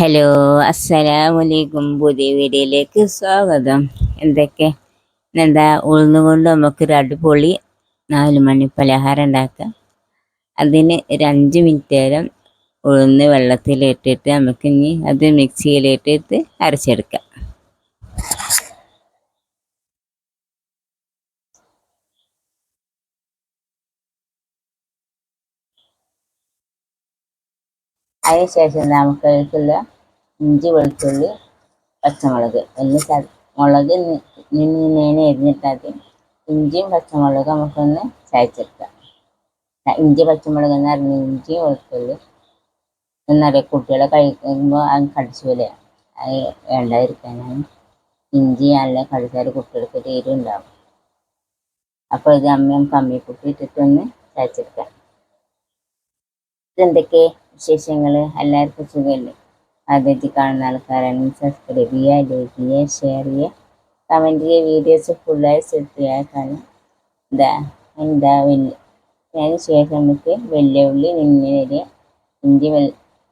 Hello അസ്സലാമലൈക്കും പുതിയ വീഡിയോയിലേക്ക് സ്വാഗതം. എന്തൊക്കെ? എന്താ ഉഴുന്നുകൊണ്ട് നമുക്കൊരു അടിപൊളി നാല് മണി പലഹാരം ഉണ്ടാക്കാം. അതിന് ഒരു അഞ്ച് മിനിറ്റ് നേരം ഉഴുന്ന് വെള്ളത്തിലിട്ടിട്ട് നമുക്ക് ഇനി അത് മിക്സിയിലിട്ടിട്ട് അരച്ചെടുക്കാം. അതിനുശേഷം നമുക്ക് അതിലേക്കുള്ള ഇഞ്ചി വെളുത്തുള്ളി പച്ചമുളക്. എല്ലാം മുളക് നിന്നേന എരിഞ്ഞിട്ടാൽ ഇഞ്ചിയും പച്ചമുളകും നമുക്കൊന്ന് ചായച്ചെടുക്കാം ഇഞ്ചി പച്ചമുളക് എന്ന് പറഞ്ഞ ഇഞ്ചി വെളുത്തുള്ളി എന്നറിയാം കുട്ടികളെ കഴിക്കുമ്പോൾ അത് കടിച്ചു പോലെ അത് വേണ്ടാതിരിക്കാനാണ്. ഇഞ്ചി നല്ല കടിച്ചാൽ കുട്ടികൾക്ക് തീരും ഉണ്ടാവും. അപ്പോൾ ഇത് അമ്മയും കമ്മിക്കുട്ടി ഇട്ടിട്ടൊന്ന് ചായച്ചെടുക്കാം ഇതെന്തൊക്കെ? വിശേഷങ്ങൾ എല്ലാവർക്കും സുഖമല്ലേ ആദ്യമായിട്ട് കാണുന്ന ആൾക്കാരാണെങ്കിൽ സബ്സ്ക്രൈബ് ചെയ്യുക ലൈക്ക് ചെയ്യുക ഷെയർ ചെയ്യുക. കമന്റ് ചെയ്യുക വീഡിയോസ് ഫുള്ളായി സെറ്റ് ചെയ്യാൻ കാണാം എന്താ എന്താ വലിയ അതിന് ശേഷം നമുക്ക് വലിയ നിന്ന് വരെ ഇഞ്ചി വെൽ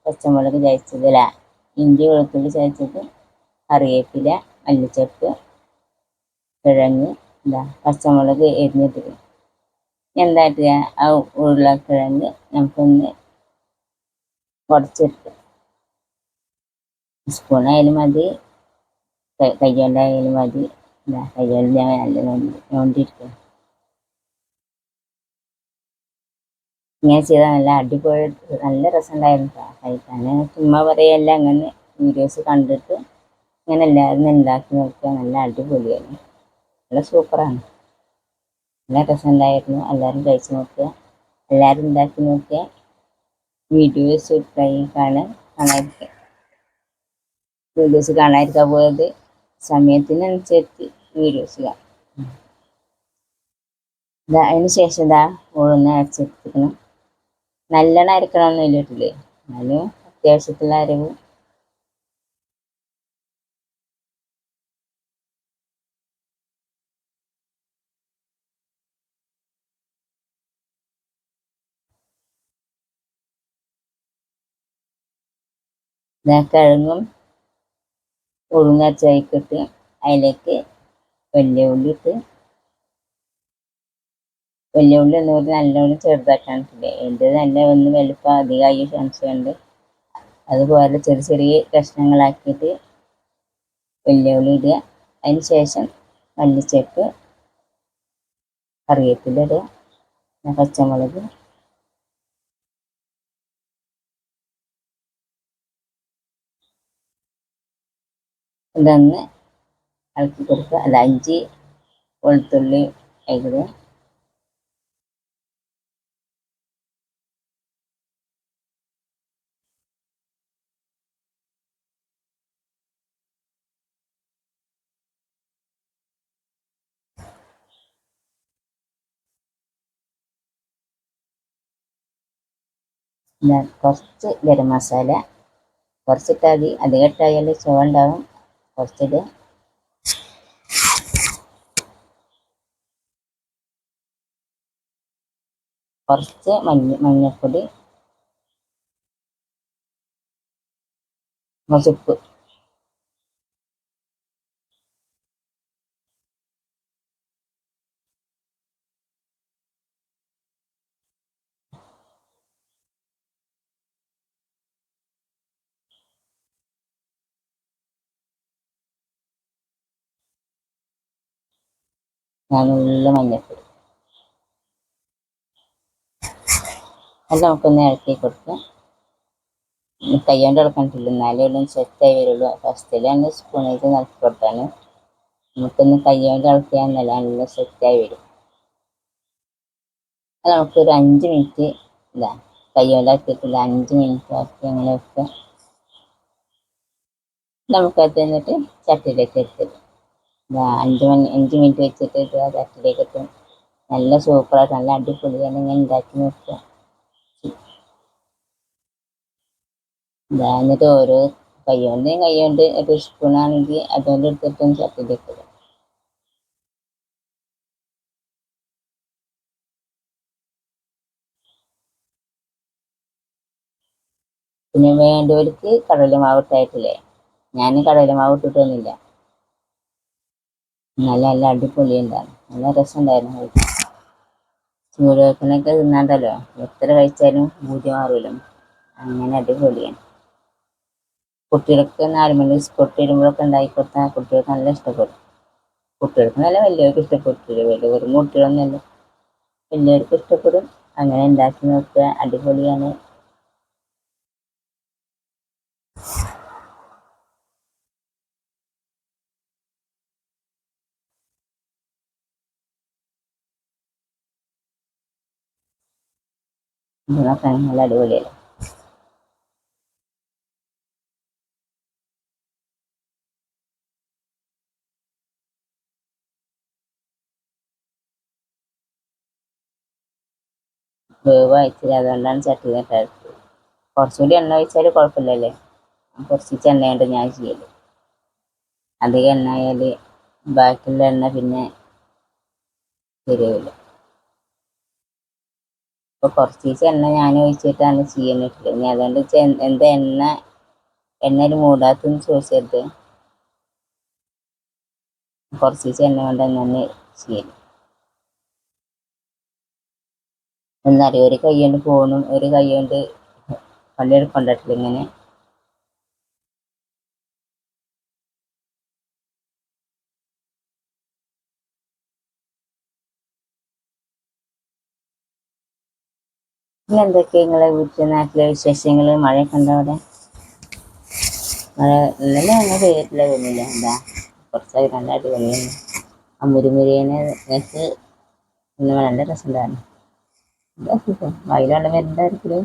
പച്ചമുളക് ചതച്ചതല്ല ഇഞ്ചി വെളുത്തുള്ളി ചതച്ചത് കറിവേപ്പില മല്ലിച്ചപ്പ് കിഴങ്ങ് എന്താ പച്ചമുളക് എരിഞ്ഞിട്ട് എന്താ ആ ഉരുളക്കിഴങ്ങ് നമുക്കൊന്ന് കുറച്ചെടുത്ത് സ്പൂണായാലും മതി കയ്യോണ്ടായാലും മതി കയ്യോണ്ട് ഞാൻ നല്ല നോണ്ടിരിക്കും ഇങ്ങനെ ചെയ്താൽ നല്ല അടിപൊളി നല്ല രസമുണ്ടായിരുന്നു കഴിക്കാൻ ചുമ്മാ പറയല്ല അങ്ങനെ വീഡിയോസ് കണ്ടിട്ട് ഇങ്ങനെ എല്ലാവരും ഉണ്ടാക്കി നോക്കുക നല്ല അടിപൊളിയാണ് നല്ല സൂപ്പറാണ്. നല്ല രസമുണ്ടായിരുന്നു. എല്ലാവരും കഴിച്ച് നോക്കുക എല്ലാവരും ഉണ്ടാക്കി നോക്കുക. വീഡിയോസ് കാണാൻ കാണാതിരിക്കുക വീഡിയോസ് കാണാതിരിക്കാൻ പോയത് സമയത്തിനനുസരിച്ച് വീഡിയോസ് കാണാം. അതിന് ശേഷം ഇതാ ഉഴുന്ന് അരച്ചെടുത്തിരിക്കണം. നല്ലോണം അരക്കണമെന്നില്ല കേട്ടില്ലേ എന്നാലും അത്യാവശ്യത്തിലുള്ള അരവ് കിഴങ്ങും ഉഴുന്നരച്ചതിക്കിട്ട് അതിലേക്ക് വലിയ ഉള്ളി ഇട്ട്. വലിയ ഉള്ളി എന്ന് പറഞ്ഞാൽ നല്ലോണം ചെറുതാക്കാൻ എന്റെ നല്ല ഒന്ന് വലുപ്പം അധികമായി സംശയമുണ്ട് അതുപോലെ ചെറിയ ചെറിയ കഷ്ണങ്ങളാക്കിയിട്ട് വലിയ ഉള്ളി ഇടുക. അതിന് ശേഷം മല്ലിച്ചപ്പ് കറിവേപ്പില ഇടുക. പച്ചമുളക് ഇതൊന്ന് ഇളക്കി കൊടുക്കുക. അല്ല അഞ്ച് വെളുത്തുള്ളി ഇടുക കുറച്ച് ഗരം മസാല. കുറച്ചിട്ടാൽ മതി. അധികം ഇട്ടായാൽ ചുവ ഉണ്ടാവും. കുറച്ചിടുക കുറച്ച് മഞ്ഞ മഞ്ഞൾപ്പൊടി കുറച്ച് നല്ല മഞ്ഞപ്പൊടി. അത് നമുക്കൊന്ന് ഇളക്കി കൊടുക്കാം. കൈകൊണ്ട് ഇളക്കണ്ടില്ല. എന്നാലേ ഉള്ളൂ സെറ്റായി വരുള്ളൂ. ഫസ്റ്റിലാണ് സ്പൂണിൽ നിറക്കി കൊടുത്താണ്. നമുക്കൊന്ന് കൈകൊണ്ട് ഇളക്കിയാൽ നല്ല നല്ല സെറ്റായി വരും. അത് നമുക്കൊരു അഞ്ച് മിനിറ്റ് ഇതാ കൈകൊണ്ട് ആക്കിയിട്ടില്ല അഞ്ച് മിനിറ്റ് ആക്കി അങ്ങനെ വെക്കാം. നമുക്കത് എന്നിട്ട് ചട്ടിയിലേക്ക് എടുത്തിട്ട് അഞ്ച് മണി അഞ്ച് മിനിറ്റ് വെച്ചിട്ട് ചട്ടിയിലേക്ക് എത്തും നല്ല സൂപ്പറായിട്ട് നല്ല അടിപൊളിയാണ് ഇങ്ങനെ ഉണ്ടാക്കി നോക്കുക. എന്നിട്ട് ഓരോ കൈകൊണ്ട് കൈകൊണ്ട് ഒരു സ്പൂണാണെങ്കിൽ അതുകൊണ്ട് എടുത്തിട്ടും ചട്ടിയിലേക്ക് ഇടും പിന്നെ വേണ്ടവർക്ക് കടലമാവ് ഇട്ടായിട്ടില്ലേ? ഞാൻ കടലമാവ് ഇട്ടിട്ടൊന്നുമില്ല. നല്ല നല്ല അടിപൊളി ഉണ്ടായിരുന്നു നല്ല രസമുണ്ടായിരുന്നു കഴിക്കാൻ. ചൂടുവെക്കനൊക്കെ തിന്നാണ്ടല്ലോ. എത്ര കഴിച്ചാലും ബൂതി മാറൂല. അങ്ങനെ അടിപൊളിയാണ്. കുട്ടികൾക്ക് നാല് മണി കൊട്ടി വരുമ്പോഴൊക്കെ ഉണ്ടാക്കി കൊടുത്താൽ കുട്ടികൾക്ക് നല്ല ഇഷ്ടപ്പെടും. കുട്ടികൾക്ക് നല്ല വലിയവർക്ക് ഇഷ്ടപ്പെട്ടില്ല വലിയ വെറും കുട്ടികളൊന്നുമല്ല വലിയവർക്ക് ഇഷ്ടപ്പെടും. അങ്ങനെ ഉണ്ടാക്കി നോക്കുക. അടിപൊളിയാണ്. ഇതിനൊക്കെ നല്ല അടിപൊളിയല്ലേ? വേവ് അയച്ചില്ല അതുകൊണ്ടാണ് ചട്ടി കേട്ടത്. കുറച്ചുകൂടി എണ്ണ ഒഴിച്ചാൽ കുഴപ്പമില്ലല്ലേ? കുറച്ച് എണ്ണ കൊണ്ട് ഞാൻ ചെയ്യൽ. അധികം എണ്ണ ആയാൽ ബാക്കിയുള്ള എണ്ണ പിന്നെ ശരിയാവില്ല. അപ്പോൾ കുറച്ച് ദിവസം എണ്ണ ഞാൻ ഒഴിച്ചിട്ടാണ് ചെയ്യുന്നിട്ടില്ല ഇനി അതുകൊണ്ട് എന്ത് എണ്ണ? എണ്ണയിൽ മൂടാത്തെന്ന് ചോദിച്ചത് കുറച്ച് ദിവസം എണ്ണ കൊണ്ട് അങ്ങനെ ചെയ്യൽ. എന്നറിയാം ഒരു കൈ കൊണ്ട് ഫോണും ഒരു കൈ കൊണ്ട് പണിയെടുക്കൊണ്ടിട്ടില്ല ഇങ്ങനെ? പിന്നെ എന്തൊക്കെയാ നിങ്ങളെ വീട്ടിൽ നാട്ടിലെ വിശേഷങ്ങൾ മഴയൊക്കെ ഉണ്ടോ അവിടെ? മഴ ഇന്നലെ അങ്ങനെ പെയ്തിട്ടില്ല തോന്നില്ല എന്താ കുറച്ചായി രണ്ടായിട്ട് വെള്ളം ആ മുരിമുരിയനെ വെച്ച് ഇന്ന് നല്ല രസമുണ്ടായിരുന്നു. വയലുണ്ട് വരുന്നുണ്ടായിരിക്കും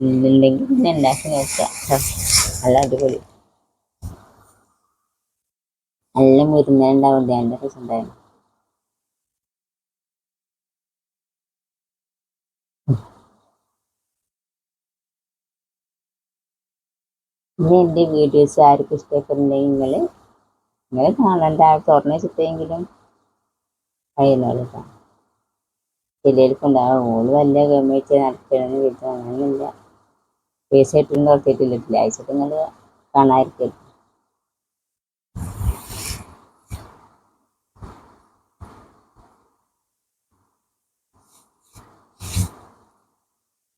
ഇല്ലെങ്കിൽ പിന്നെ ഉണ്ടാക്കി നോക്കാം നല്ല അടിപൊളി. നല്ല മുരുന്നുണ്ടാവുന്നുണ്ട് നല്ല രസമുണ്ടായിരുന്നു ഇനി എന്റെ വീഡിയോസ് ആർക്കും ഇഷ്ടപ്പെടുന്നെങ്കിൽ നിങ്ങൾ നിങ്ങൾ കാണണ്ട തുറന്ന് വെച്ചിട്ടെങ്കിലും കഴിയുന്നോളൂ കേട്ടോ ചിലർക്കുണ്ടാവും ഓൾ വല്ല ഗമയിച്ച് നടക്കണമെന്ന് വിചാരിച്ചു അങ്ങനെയൊന്നുമില്ല പൈസ ഇട്ടൊന്നും നടത്തിയിട്ടില്ല അയച്ചിട്ട് നിങ്ങൾ കാണാതിരിക്കും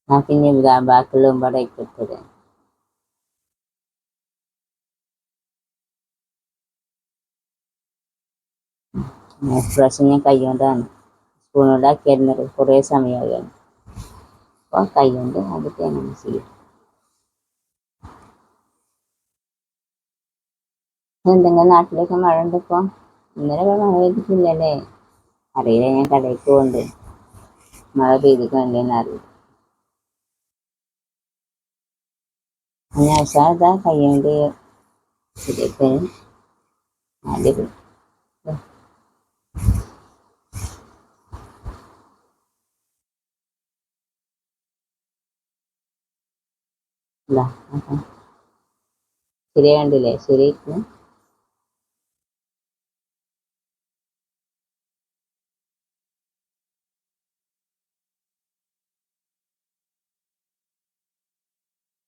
ആ പിന്നെ ബാക്കിയുള്ള ഇട്ടത് പ്രാവശ്യം ഞാൻ കൈ കൊണ്ടാണ് സ്പൂൺ കൊണ്ടാക്കിയിരുന്നത് കുറേ സമയമാകുകയാണ് അപ്പോൾ കൈ കൊണ്ട് അതൊക്കെ അങ്ങനെ ചെയ്യും എന്തെങ്കിലും നാട്ടിലൊക്കെ മഴ ഉണ്ട് ഇപ്പോൾ ഇന്നലെ മഴ പെയ്തിട്ടില്ലല്ലേ? അറിയില്ല. ഞാൻ കടയിൽ പോകുന്നുണ്ട് മഴ പെയ്തിട്ടുണ്ടേന്ന് അറിയില്ല. ഞാൻ സാധാ കൈകൊണ്ട് ശരിയാക്കാൻ ശരിയൊക്കെ അടിപൊളി ഇതാ അപ്പം ശരി. കണ്ടില്ലേ ശരിയായിരിക്കും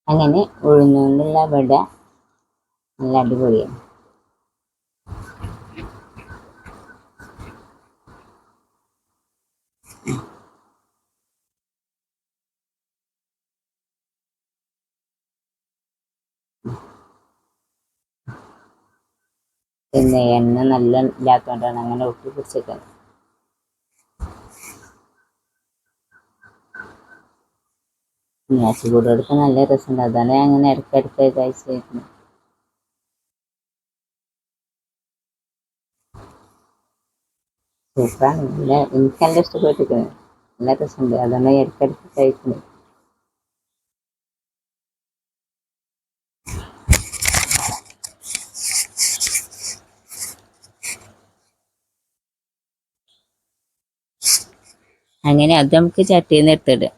അങ്ങനെ ഉഴുന്നുകൊണ്ടുള്ള വട നല്ല അടിപൊളിയാണ് പിന്നെ എണ്ണ നല്ല ഇല്ലാത്തതുകൊണ്ടാണ് അങ്ങനെ ഒട്ടി പിടിച്ചിരിക്കുന്നത് ഉണ്ണിയാച്ചി കൂടെ എടുക്കാൻ നല്ല രസമുണ്ട്. അതാണ് അങ്ങനെ ഇടയ്ക്കിടയ്ക്ക് കഴിച്ചിരുന്നു സൂപ്പറാണ്. നല്ല എനിക്ക് നല്ല ഇഷ്ടപ്പെട്ടിരിക്കുന്നത്. നല്ല രസമുണ്ട്. അതാണ് ഇടയ്ക്കിടയ്ക്ക് കഴിക്കുന്നത്. അങ്ങനെ അത് നമുക്ക് ചട്ടിയിൽ നിന്ന് എടുത്തിടുക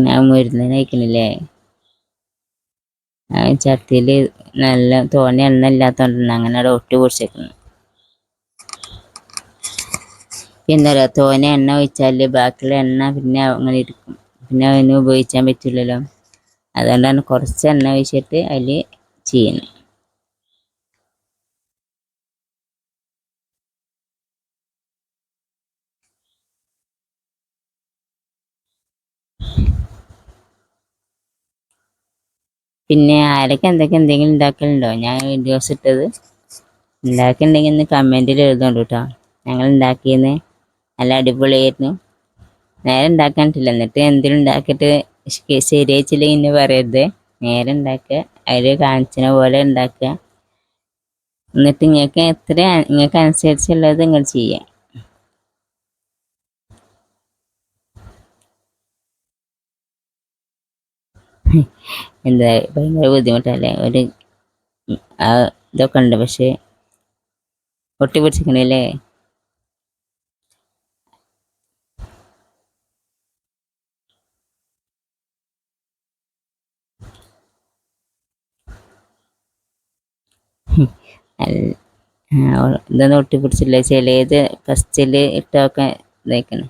ഞാൻ മരുന്നിന് കഴിക്കണില്ലേ? ആ ചട്ടിയിൽ നല്ല തോനെ എണ്ണ ഇല്ലാത്തതുകൊണ്ടാണ് അങ്ങനെ അവിടെ ഒട്ടി പൊടിച്ചേക്കുന്നു. പിന്നെ തോനെ എണ്ണ ഒഴിച്ചാൽ ബാക്കിയുള്ള എണ്ണ പിന്നെ അങ്ങനെ ഇരിക്കും പിന്നെ അതിന് ഉപയോഗിക്കാൻ പറ്റില്ലല്ലോ. അതുകൊണ്ടാണ് കുറച്ച് എണ്ണ ഒഴിച്ചിട്ട് അതിൽ ചെയ്യുന്നത്. പിന്നെ ആരൊക്കെ എന്തൊക്കെ എന്തെങ്കിലും ഉണ്ടാക്കലുണ്ടോ? ഞാൻ വീഡിയോസ് ഇട്ടത്. ഉണ്ടാക്കിയിട്ടുണ്ടെങ്കിൽ ഒന്ന് കമന്റിൽ എഴുതുന്നുണ്ട് കേട്ടോ ഞങ്ങൾ ഉണ്ടാക്കിയെന്ന് നല്ല അടിപൊളിയായിരുന്നു. നേരെ ഉണ്ടാക്കാനിട്ടില്ല എന്നിട്ട് എന്തെങ്കിലും ഉണ്ടാക്കിയിട്ട് ശരിയായിച്ചില്ല ഇന്ന് പറയരുത്. നേരെ ഉണ്ടാക്കുക അതിൽ കാണിച്ചന പോലെ ഉണ്ടാക്കുക എന്നിട്ട് നിങ്ങൾക്ക് എത്ര നിങ്ങൾക്ക് അനുസരിച്ചുള്ളത് നിങ്ങൾ ചെയ്യാം. എന്താ ഭയങ്കര ബുദ്ധിമുട്ടല്ലേ? ഒരു ഇതൊക്കെ ഉണ്ട്. പക്ഷേ ഒട്ടി പിടിച്ചിരിക്കണല്ലേ? ഇതൊന്നും ഒട്ടി പിടിച്ചില്ല? ചിലത് ഫസ്റ്റിൽ ഇട്ടൊക്കെ ഇതാക്കണം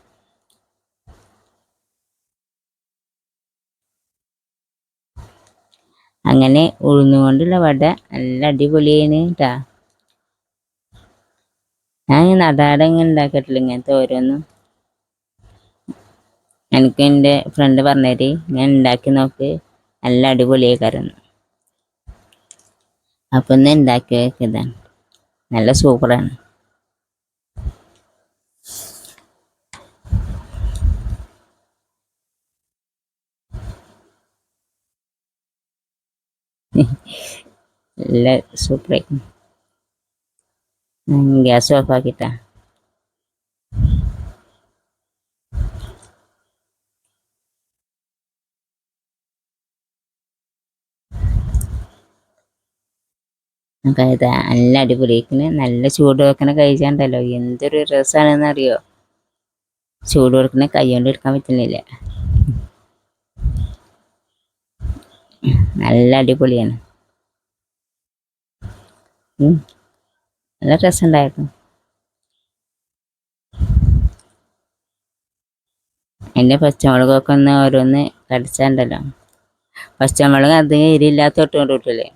അങ്ങനെ ഉഴുന്നുകൊണ്ടുള്ള വട നല്ല അടിപൊളിയാണ് കേട്ടാ ഞാൻ നടാടെ ഇങ്ങനെ ഉണ്ടാക്കിയിട്ടില്ല ഇങ്ങനത്തെ ഓരോന്നും. എനിക്ക് എന്റെ ഫ്രണ്ട് പറഞ്ഞേരി ഞാൻ ഉണ്ടാക്കി നോക്ക്. നല്ല അടിപൊളിയായി കയറുന്നു അപ്പം ഒന്ന് ഉണ്ടാക്കി വെക്കതാണ് നല്ല സൂപ്പറാണ് നല്ല സൂപ്പറായി ഗ്യാസ് ഓഫ് ആക്കിട്ടാ നമുക്കത് നല്ല അടിപൊളിയായിക്കണ് നല്ല ചൂട് വെക്കണ കഴിച്ചാണ്ടല്ലോ എന്തൊരു രസമാണെന്ന് അറിയോ ചൂട് കൊടുക്കണ കൈകൊണ്ട് എടുക്കാൻ പറ്റുന്നില്ല. നല്ല അടിപൊളിയാണ്. നല്ല രസമുണ്ടായിരുന്നു. എന്റെ പച്ചമുളകൊക്കെ ഒന്ന് ഓരോന്ന് കടിച്ചാണ്ടല്ലോ. പച്ചമുളക് അധികം എരിയില്ലാത്ത ഇട്ടുകൊണ്ട് കിട്ടില്ലേ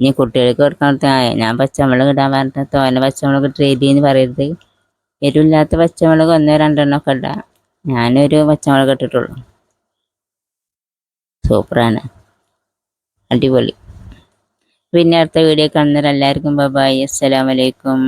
ഇനി കുട്ടികൾക്ക് "ആ, ഞാൻ പച്ചമുളക് ഇടാൻ പറഞ്ഞ തോനെ പച്ചമുളക് ഇട്ട് എന്ന് പറയരുത്. എരിവില്ലാത്ത പച്ചമുളക് ഒന്നോ രണ്ടെണ്ണോ ഒക്കെ ഇടാം. ഞാനൊരു പച്ചമുളക് ഇട്ടിട്ടുള്ളൂ. സൂപ്പറാണ്. അടിപൊളി. പിന്നെ അടുത്ത വീഡിയോ കാണുന്നവരെല്ലാവർക്കും ബൈ അസ്സലാമലൈക്കും